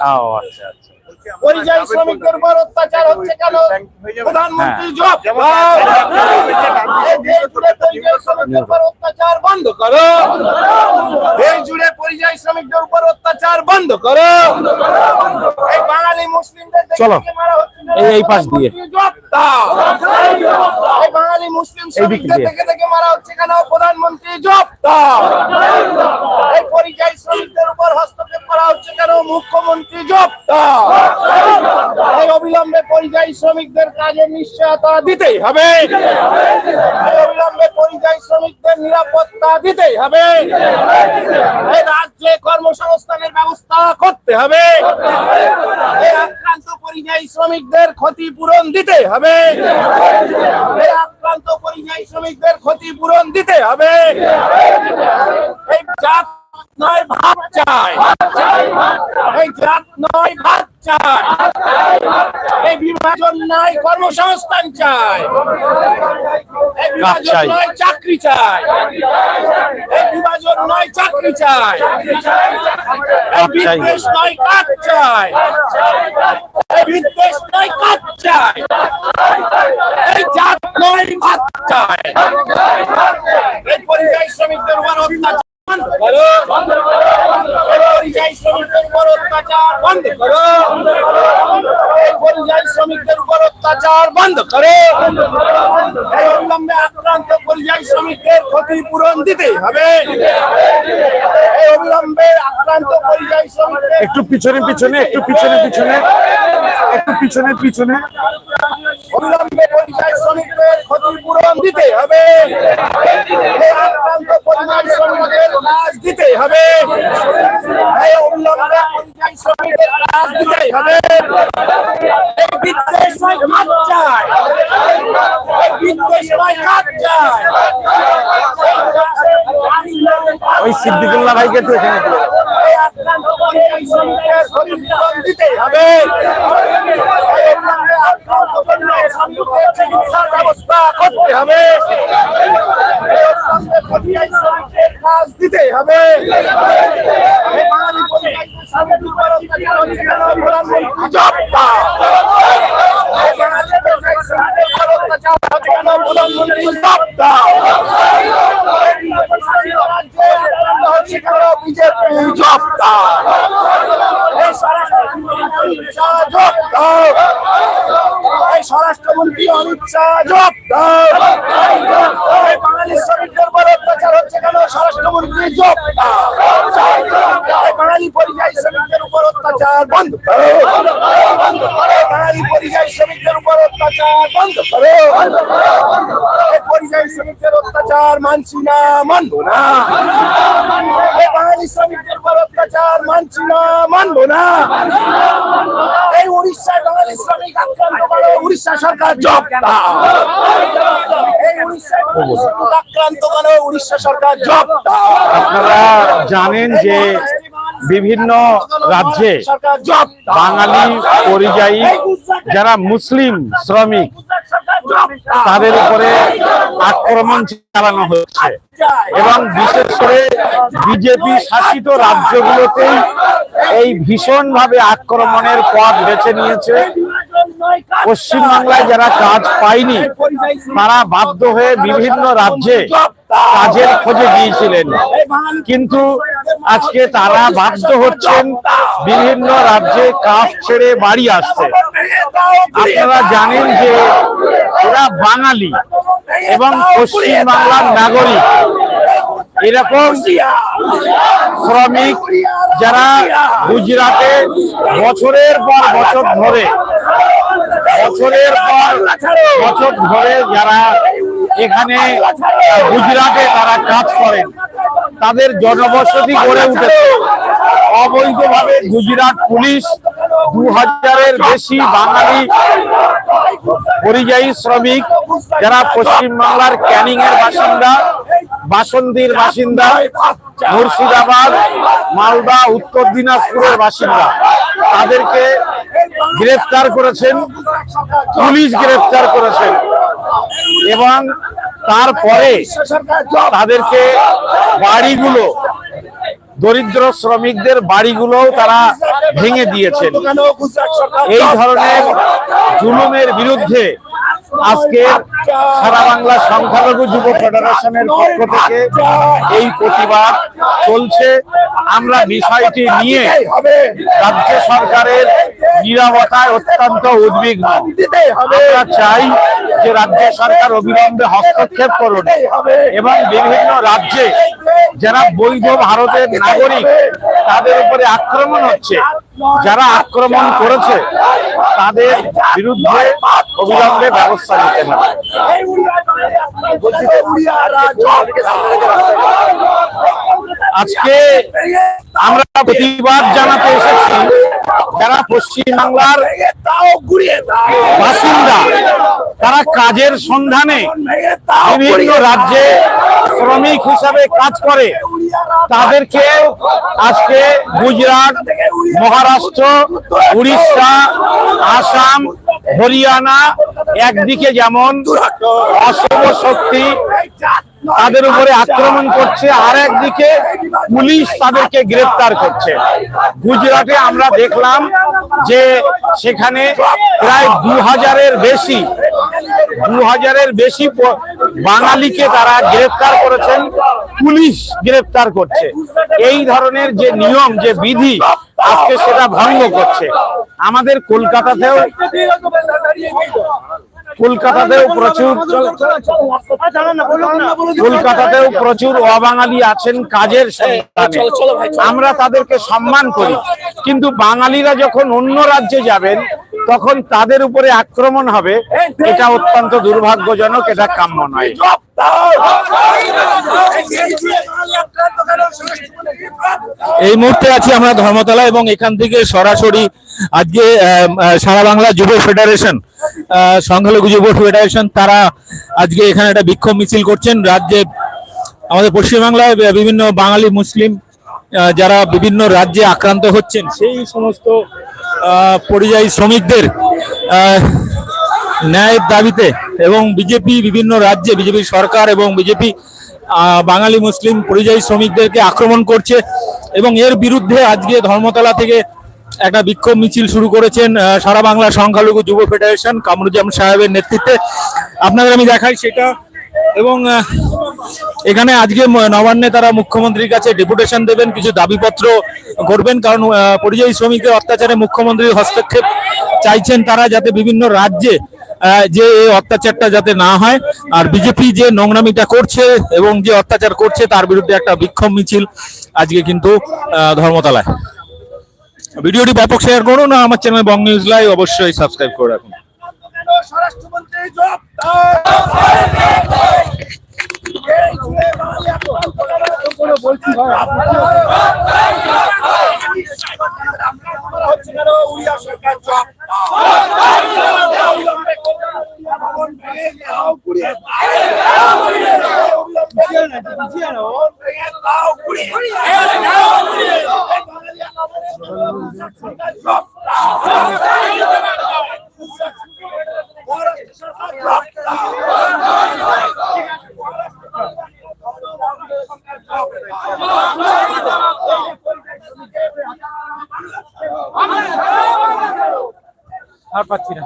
ও আচ্ছা আচ্ছা পরিযায়ী শ্রমিকদের উপর অত্যাচার হচ্ছে কেন প্রধানমন্ত্রী জব জুড়ে পরিযায়ী শ্রমিকদের উপর অত্যাচার বন্ধ করো দেশ জুড়ে পরিযায়ী শ্রমিকদের উপর অত্যাচার বন্ধ করো এই বাঙালি মুসলিমদের চলো। এই- এই পাশ দিয়ে। জব দাও। বাঙালি মুসলিম শ্রমিকদের। দেখে দেখে মারা হচ্ছে কেন প্রধানমন্ত্রী দাও। এই পরিযায়ী শ্রমিকদের উপর হস্তক্ষেপ করা হচ্ছে কেন মুখ্যমন্ত্রী। এই অবিলম্বে পরিযায়ী শ্রমিকদের কাজের নিশ্চয়তা দিতেই হবে। অবিলম্বে পরিযায়ী শ্রমিকদের নিরাপত্তা দিতেই হবে। রাজ্যে কর্মসংস্থানের ব্যবস্থা করতে হবে। আক্রান্ত পরিযায়ী শ্রমিকদের ক্ষতিপূরণ দিতে হবে। আক্রান্ত পরিযায়ী শ্রমিকদের ক্ষতিপূরণ দিতে হবে। এই নয় ভাত চাই। এই জাত নয় ভাত চাই। এই বিভাজন নয় কর্মসংস্থান চাই। এই বিভাজন নয় চাকরি চাই। এই বিভাজন নয় চাকরি চাই। এই। বিদ্বেষ নয় কাজ চাই। এই বিদ্বেষ নয় কাজ চাই। এই জাত নয় ভাত চাই। এই পরিযায়ী শ্রমিকদের উপর অত্যাচার শ্রমিকদের উপর অত্যাচার বন্ধ করো। পরিযায়ী শ্রমিকদের উপর অত্যাচার বন্ধ করো। অবিলম্বে আক্রান্ত পরিযায়ী শ্রমিকদের ক্ষতিপূরণ দিতে হবে। অবিলম্বে আক্রান্ত পরিযায়ী শ্রমিকদের একটু পিছনে পিছনে একটু পিছনে পিছনে। একটু পিছনে পিছনে। অবিলম্বে পরিযায়ী শ্রমিকদের ক্ষতিপূরণ দিতে হবে এই আক্রান্ত পরিযায়ী শ্রমিকদের কাজ দিতে হবে। এই অবিলম্বে পরিযায়ী শ্রমিকদের কাজ দিতে হবে। এই বিদ্বেষ নয় কাজ চায় এই বিদ্বেষ নয় কাজ চায় ওই সিদ্দিকুল্লাহ ভাইকে একটু এখানে এই আক্রান্ত পরিযায়ী শ্রমিকদের ক্ষতিপূরণ দিতে হবে। এই অবিলম্বে আক্রান্ত পরিযায়ী শ্রমিকদের চিকিৎসার ব্যবস্থা করতে হবে। এই অবিলম্বে পরিযায়ী শ্রমিকদের কাজ দিতে হবে বাঙালি বাঙালি বিজেপি। এই স্বরাষ্ট্রমন্ত্রী অমিত শাহ জব দাও। এই স্বরাষ্ট্রমন্ত্রী বাঙালি উপর অত্যাচার বন্ধ করো। বাঙালি পরিযায়ী শ্রমিকদের উপর অত্যাচার বন্ধ করো। পরিযায়ী শ্রমিকদের অত্যাচার মানছি না, মানবো না। বাঙালি শ্রমিকদের উপর অত্যাচার মানছি না, মানবো না। এই উড়িষ্যায় বাঙালি শ্রমিক আক্রান্ত করে, উড়িষ্যা সরকার জব এই উড়িষ্যায় আক্রান্ত করে, উড়িষ্যা সরকার জব আপনারা জানেন যে বিভিন্ন রাজ্যে। বাঙালি পরিযায়ী যারা মুসলিম শ্রমিক, তাদের উপরে আক্রমণ চালানো হচ্ছে এবং বিশেষ করে বিজেপি শাসিত রাজ্যগুলোতেই এই ভীষণভাবে আক্রমণের পথ বেছে নিয়েছে পশ্চিমবাংলায় যারা কাজ পায়নি, তারা বাধ্য হয়ে বিভিন্ন রাজ্যে কাজের খোঁজে গিয়েছিলেন। কিন্তু আজকে তারা বাধ্য হচ্ছেন বিভিন্ন রাজ্যে কাজ ছেড়ে বাড়ি আসছে আপনারা জানেন যে এরা বাঙালি এবং পশ্চিমবাংলার নাগরিক। এরকম শ্রমিক যারা গুজরাটে বছরের পর বছর ধরে বছরের পর বছর ধরে যারা এখানে গুজরাটে তারা কাজ করেন, তাদের জনবসতি গড়ে উঠেছে। অবৈধভাবে গুজরাট পুলিশ দু হাজারের বেশি বাঙালি পরিযায়ী শ্রমিক, যারা পশ্চিমবাংলার ক্যানিং এর বাসিন্দা, বাসন্তীর বাসিন্দা, মুর্শিদাবাদ, মালদা, উত্তর দিনাজপুরের বাসিন্দা। তাদেরকে গ্রেফতার করেছেন, পুলিশ গ্রেফতার করেছেন এবং তারপরে তাদেরকে বাড়িগুলো, দরিদ্র শ্রমিকদের বাড়িগুলোও তারা ভেঙে দিয়েছেন। এই ধরনের জুলুমের বিরুদ্ধে আজকে সারা বাংলা সংখ্যালঘু যুব ফেডারেশনের পক্ষ থেকে এই প্রতিবাদ চলছে। আমরা বিষয়টি নিয়ে রাজ্য সরকারের নিরাপত্তায় অত্যন্ত উদ্বিগ্ন। আমরা চাই যে রাজ্য সরকার অবিলম্বে হস্তক্ষেপ করুন এবং বিভিন্ন রাজ্যে যারা বৈধ ভারতের নাগরিক, তাদের উপরে আক্রমণ হচ্ছে। যারা আক্রমণ করেছে, তাদের বিরুদ্ধে অবিলম্বে ব্যবস্থা নিতে হবে। আজকে আমরা প্রতিবাদ জানাতে এসেছি। যারা পশ্চিম বাংলার ভেঙে তাও ঘুরিয়ে দাও বাসিন্দা, তারা কাজের সন্ধানে বিভিন্ন রাজ্যে শ্রমিক হিসাবে কাজ করে। তাদেরকে আজকে গুজরাট, মহারাষ্ট্র, উড়িষ্যা, আসাম, হরিয়ানা একদিকে যেমন অশুভ শক্তি তাদের উপরে আক্রমণ করছে, আর একদিকে পুলিশ তাদেরকে গ্রেফতার করছে। গুজরাটে আমরা দেখলাম যে সেখানে প্রায় দু হাজারের বেশি, দু হাজারের বেশি বাঙালিকে তারা গ্রেফতার করেছেন, পুলিশ গ্রেফতার করছে। এই ধরনের যে নিয়ম, যে বিধি আজকে সেটা ভঙ্গ করছে। আমাদের কলকাতাতেও কলকাতাতেও প্রচুর কলকাতাতেও প্রচুর অবাঙালি আছেন কাজের আমরা তাদেরকে সম্মান করি কিন্তু বাঙালিরা যখন অন্য রাজ্যে যাবেন তখন তাদের উপরে আক্রমণ হবে এটা অত্যন্ত দুর্ভাগ্যজনক এটা কাম্য নয় এই মুহূর্তে আছি আমরা ধর্মতলা এবং এখান থেকে সরাসরি আজকে সারা বাংলা যুব ফেডারেশন সংখ্যালঘু যুব ফেডারেশন, তারা আজকে এখানে একটা বিক্ষোভ মিছিল করছেন। রাজ্যে, আমাদের পশ্চিমবাংলায় বিভিন্ন বাঙালি, মুসলিম যারা বিভিন্ন রাজ্যে আক্রান্ত হচ্ছেন, সেই সমস্ত পরিযায়ী শ্রমিকদের ন্যায়ের দাবিতে এবং বিজেপি বিভিন্ন রাজ্যে বিজেপি সরকার এবং বিজেপি বাঙালি মুসলিম পরিযায়ী শ্রমিকদেরকে আক্রমণ করছে এবং এর বিরুদ্ধে আজকে ধর্মতলা থেকে একটা বিক্ষোভ মিছিল শুরু করেছেন সারা বাংলা সংখ্যালঘু যুব ফেডারেশন কামরুজ্জামান সাহেবের নেতৃত্বে। আপনাদের আমি দেখাই সেটা এবং এখানে আজকে নবান্নে তারা মুখ্যমন্ত্রীর কাছে ডেপুটেশন দেবেন, কিছু দাবিপত্র করবেন কারণ পরিযায়ী শ্রমিকদের অত্যাচারে মুখ্যমন্ত্রীর হস্তক্ষেপ চাইছেন তারা যাতে বিভিন্ন রাজ্যে যে এই অত্যাচারটা যাতে না হয়, আর বিজেপি যে নোংরামিটা করছে এবং যে অত্যাচার করছে তার বিরুদ্ধে একটা বিক্ষোভ মিছিল আজকে কিন্তু ধর্মতলায়। ভিডিওটি ব্যাপক শেয়ার করুন আমার চ্যানেল বং নিউজ লাইভ অবশ্যই সাবস্ক্রাইব করে রাখুন। আর পাচ্ছি না।